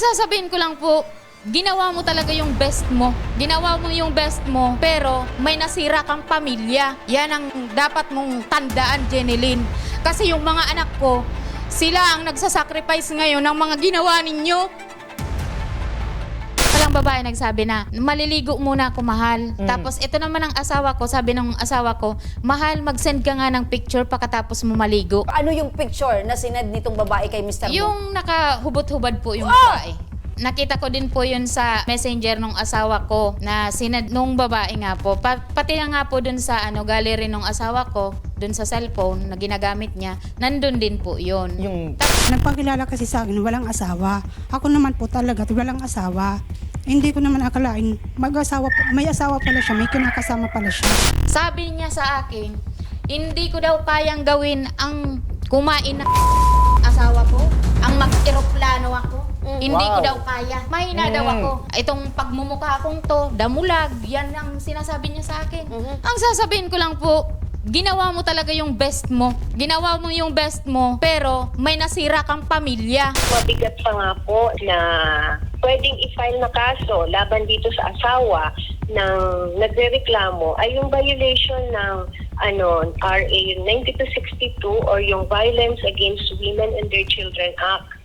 sasabihin ko lang po, ginawa mo talaga yung best mo. Ginawa mo yung best mo, pero may nasira kang pamilya. Yan ang dapat mong tandaan, Jeneline. Kasi yung mga anak ko, sila ang nagsasacrifice ngayon ng mga ginawa ninyo. Palang babae nagsabi na, maliligo muna ako, mahal. Tapos ito naman ang asawa ko, sabi ng asawa ko, mahal, mag-send ka nga ng picture pagkatapos mo maligo. Ano yung picture na sinad nitong babae kay Mr. Mo? Yung nakahubot-hubad po yung Oh! babae. Nakita ko din po yun sa messenger nung asawa ko na sinad nung babae nga po. Pa- pati na nga po dun sa ano, gallery nung asawa ko, dun sa cellphone na ginagamit niya, nandun din po yun. Yung Nagpakilala kasi sa akin, walang asawa. Ako naman po talaga, walang asawa. Hindi ko naman akalain, mag-asawa, pa- may asawa pala siya, may kinakasama pala siya. Sabi niya sa akin, hindi ko daw kayang gawin ang kumain na asawa ko, ang mag-eroplano ako. Hindi ko Wow. daw kaya. Mahina daw Mm. ako. Itong pagmumukha kong to, damulag, yan ang sinasabi niya sa akin. Ang sasabihin ko lang po, ginawa mo talaga yung best mo. Ginawa mo yung best mo, pero may nasira kang pamilya. mabigat pa nga po na pwedeng i-file na kaso laban dito sa asawa ng nagrereklamo ay yung violation ng ano RA 9262 or yung Violence Against Women and Their Children Act.